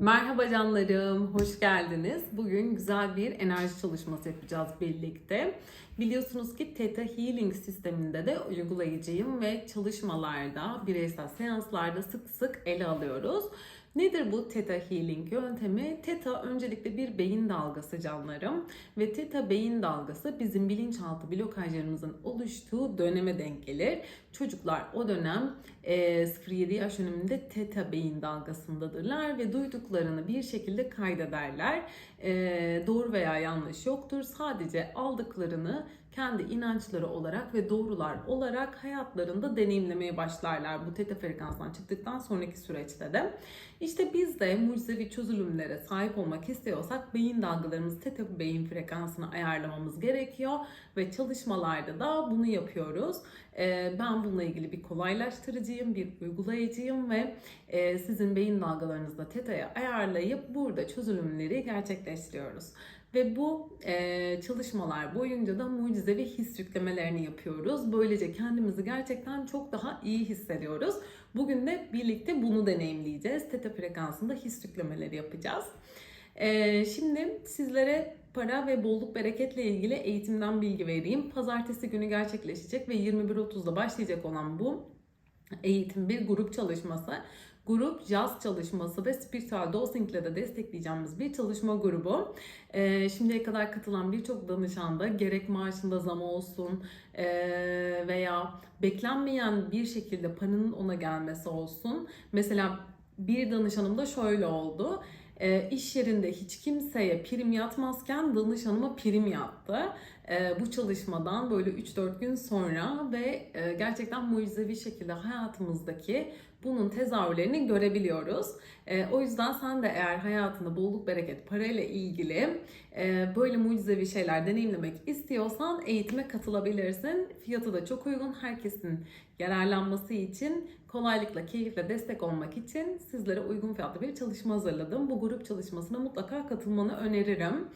Merhaba canlarım, hoş geldiniz. Bugün güzel bir enerji çalışması yapacağız birlikte. Biliyorsunuz ki Theta Healing sisteminde de uygulayıcıyım ve çalışmalarda, bireysel seanslarda sık sık ele alıyoruz. Nedir bu Theta Healing yöntemi? Theta öncelikle bir beyin dalgası canlarım ve Theta beyin dalgası bizim bilinçaltı blokajlarımızın oluştuğu döneme denk gelir. Çocuklar o dönem e, 0-7 yaş döneminde Theta beyin dalgasındadırlar ve duyduklarını bir şekilde kaydederler. E, doğru veya yanlış yoktur. Sadece aldıklarını kendi inançları olarak ve doğrular olarak hayatlarında deneyimlemeye başlarlar bu teta frekansdan çıktıktan sonraki süreçte de. İşte biz de mucizevi çözülümlere sahip olmak istiyorsak beyin dalgalarımızı teta beyin frekansına ayarlamamız gerekiyor ve çalışmalarda da bunu yapıyoruz. Ee, ben bununla ilgili bir kolaylaştırıcıyım, bir uygulayıcıyım ve e, sizin beyin dalgalarınızı da teta'ya ayarlayıp burada çözülümleri gerçekleştiriyoruz. Ve bu e, çalışmalar boyunca da mucizevi his yüklemelerini yapıyoruz. Böylece kendimizi gerçekten çok daha iyi hissediyoruz. Bugün de birlikte bunu deneyimleyeceğiz. Teta frekansında his yüklemeleri yapacağız. E, şimdi sizlere para ve bolluk bereketle ilgili eğitimden bilgi vereyim. Pazartesi günü gerçekleşecek ve 21.30'da başlayacak olan bu eğitim bir grup çalışması grup jazz çalışması ve spiritual dosing de destekleyeceğimiz bir çalışma grubu. E, şimdiye kadar katılan birçok danışanda gerek maaşında zam olsun e, veya beklenmeyen bir şekilde paranın ona gelmesi olsun. Mesela bir danışanımda şöyle oldu. E, iş yerinde hiç kimseye prim yatmazken danışanıma prim yattı. E, bu çalışmadan böyle 3-4 gün sonra ve e, gerçekten mucizevi şekilde hayatımızdaki bunun tezahürlerini görebiliyoruz. E, o yüzden sen de eğer hayatında bolluk bereket parayla ilgili e, böyle mucizevi şeyler deneyimlemek istiyorsan eğitime katılabilirsin. Fiyatı da çok uygun. Herkesin yararlanması için kolaylıkla, keyifle destek olmak için sizlere uygun fiyatlı bir çalışma hazırladım. Bu grup çalışmasına mutlaka katılmanı öneririm.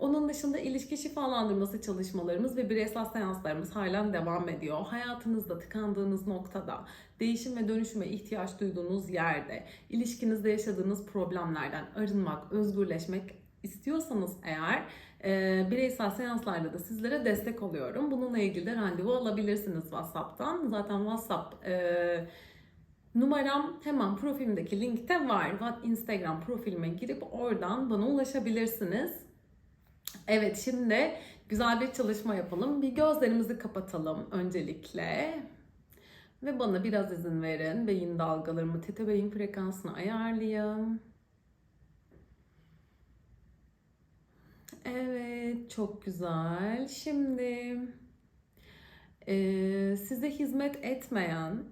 Onun dışında ilişki şifalandırması çalışmalarımız ve bireysel seanslarımız halen devam ediyor. Hayatınızda tıkandığınız noktada, değişim ve dönüşüme ihtiyaç duyduğunuz yerde, ilişkinizde yaşadığınız problemlerden arınmak, özgürleşmek istiyorsanız eğer e, bireysel seanslarda da sizlere destek oluyorum. Bununla ilgili de randevu alabilirsiniz WhatsApp'tan. Zaten WhatsApp e, numaram hemen profilimdeki linkte var. Instagram profilime girip oradan bana ulaşabilirsiniz. Evet şimdi güzel bir çalışma yapalım. Bir gözlerimizi kapatalım öncelikle. Ve bana biraz izin verin. Beyin dalgalarımı, tete beyin frekansını ayarlayayım. Evet, çok güzel. Şimdi e, size hizmet etmeyen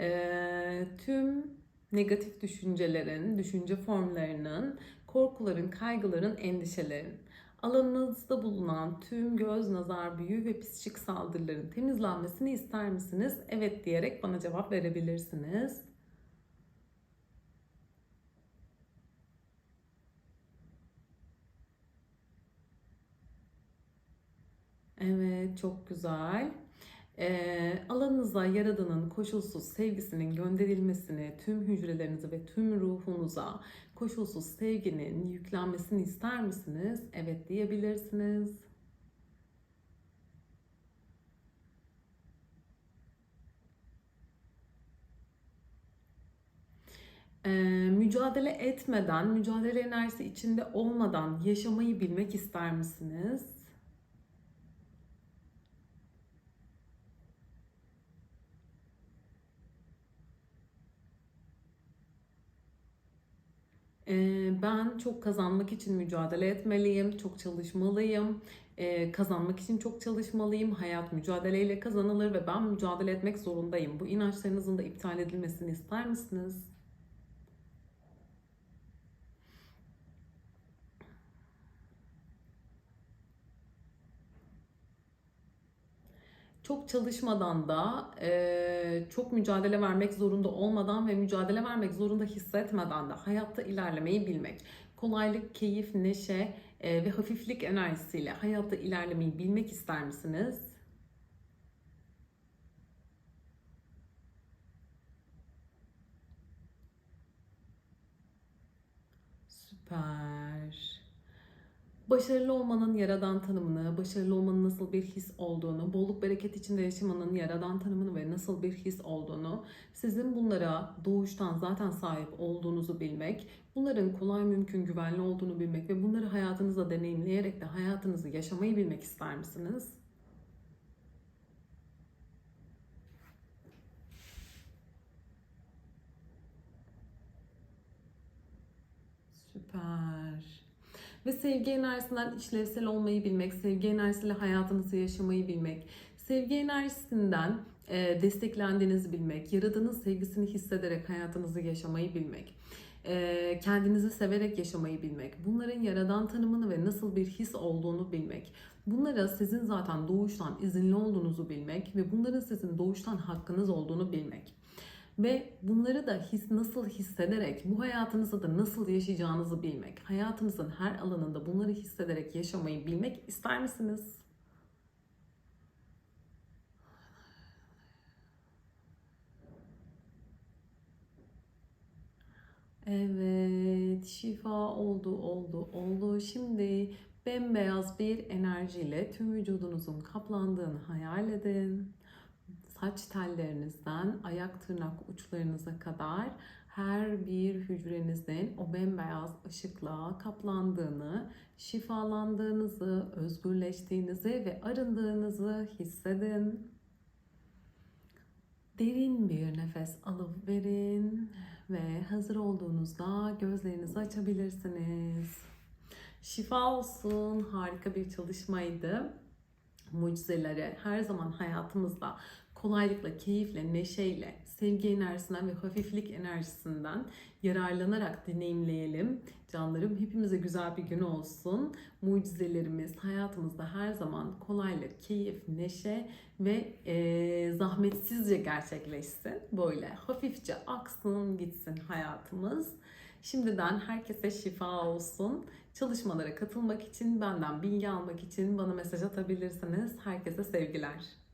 e, tüm negatif düşüncelerin, düşünce formlarının, korkuların, kaygıların, endişelerin alanınızda bulunan tüm göz, nazar, büyü ve psikik saldırıların temizlenmesini ister misiniz? Evet diyerek bana cevap verebilirsiniz. Evet, çok güzel. E, alanınıza Yaradan'ın koşulsuz sevgisinin gönderilmesini, tüm hücrelerinize ve tüm ruhunuza koşulsuz sevginin yüklenmesini ister misiniz? Evet diyebilirsiniz. Ee, mücadele etmeden, mücadele enerjisi içinde olmadan yaşamayı bilmek ister misiniz? Ben çok kazanmak için mücadele etmeliyim, çok çalışmalıyım, kazanmak için çok çalışmalıyım, hayat mücadeleyle kazanılır ve ben mücadele etmek zorundayım. Bu inançlarınızın da iptal edilmesini ister misiniz? Çok çalışmadan da e, çok mücadele vermek zorunda olmadan ve mücadele vermek zorunda hissetmeden de hayatta ilerlemeyi bilmek. Kolaylık, keyif, neşe e, ve hafiflik enerjisiyle hayatta ilerlemeyi bilmek ister misiniz? Süper. Başarılı olmanın yaradan tanımını, başarılı olmanın nasıl bir his olduğunu, bolluk bereket içinde yaşamanın yaradan tanımını ve nasıl bir his olduğunu, sizin bunlara doğuştan zaten sahip olduğunuzu bilmek, bunların kolay mümkün güvenli olduğunu bilmek ve bunları hayatınızda deneyimleyerek de hayatınızı yaşamayı bilmek ister misiniz? Süper. Ve sevgi enerjisinden işlevsel olmayı bilmek, sevgi enerjisiyle hayatınızı yaşamayı bilmek, sevgi enerjisinden e, desteklendiğinizi bilmek, yaradığınız sevgisini hissederek hayatınızı yaşamayı bilmek, e, kendinizi severek yaşamayı bilmek, bunların yaradan tanımını ve nasıl bir his olduğunu bilmek, bunlara sizin zaten doğuştan izinli olduğunuzu bilmek ve bunların sizin doğuştan hakkınız olduğunu bilmek. Ve bunları da his nasıl hissederek, bu hayatınızda da nasıl yaşayacağınızı bilmek, hayatınızın her alanında bunları hissederek yaşamayı bilmek ister misiniz? Evet, şifa oldu, oldu, oldu. Şimdi bembeyaz bir enerjiyle tüm vücudunuzun kaplandığını hayal edin saç tellerinizden ayak tırnak uçlarınıza kadar her bir hücrenizin o bembeyaz ışıkla kaplandığını, şifalandığınızı, özgürleştiğinizi ve arındığınızı hissedin. Derin bir nefes alıp verin ve hazır olduğunuzda gözlerinizi açabilirsiniz. Şifa olsun. Harika bir çalışmaydı mucizeleri her zaman hayatımızda kolaylıkla, keyifle, neşeyle, sevgi enerjisinden ve hafiflik enerjisinden yararlanarak deneyimleyelim. Canlarım hepimize güzel bir gün olsun. Mucizelerimiz hayatımızda her zaman kolaylık, keyif, neşe ve e, zahmetsizce gerçekleşsin. Böyle hafifçe aksın gitsin hayatımız. Şimdiden herkese şifa olsun. Çalışmalara katılmak için, benden bilgi almak için bana mesaj atabilirsiniz. Herkese sevgiler.